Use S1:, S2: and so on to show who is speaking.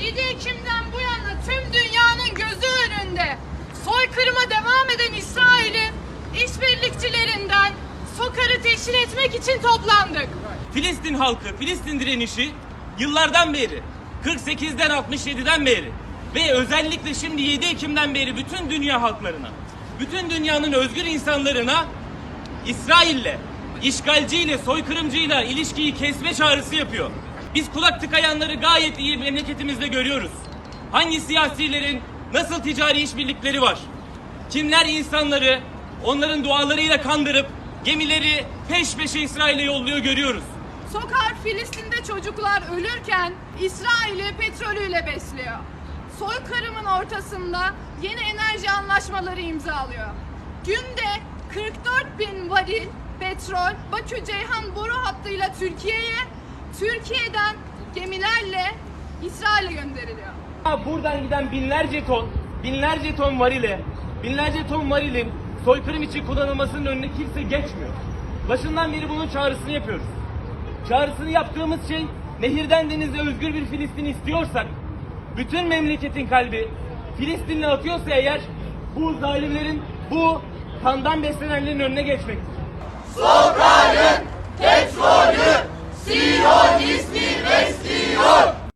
S1: 7 Ekim'den bu yana tüm dünyanın gözü önünde soykırıma devam eden İsrail'in işbirlikçilerinden Sokar'ı teşhir etmek için toplandık.
S2: Filistin halkı, Filistin direnişi yıllardan beri, 48'den 67'den beri ve özellikle şimdi 7 Ekim'den beri bütün dünya halklarına, bütün dünyanın özgür insanlarına İsrail'le, işgalciyle, soykırımcıyla ilişkiyi kesme çağrısı yapıyor. Biz kulak tıkayanları gayet iyi memleketimizde görüyoruz. Hangi siyasilerin nasıl ticari işbirlikleri var? Kimler insanları onların dualarıyla kandırıp gemileri peş peşe İsrail'e yolluyor görüyoruz.
S1: Sokar Filistin'de çocuklar ölürken İsrail'i petrolüyle besliyor. Soykırımın ortasında yeni enerji anlaşmaları imzalıyor. Günde 44 bin varil petrol Bakü Ceyhan boru hattıyla Türkiye'ye, Türkiye'den gemilerle İsrail'e gönderiliyor.
S2: Buradan giden binlerce ton, binlerce ton varile, binlerce ton varilin soykırım için kullanılmasının önüne kimse geçmiyor. Başından beri bunun çağrısını yapıyoruz. Çağrısını yaptığımız şey nehirden denize özgür bir Filistin istiyorsak, bütün memleketin kalbi Filistin'le atıyorsa eğer bu zalimlerin, bu kandan beslenenlerin önüne geçmektir.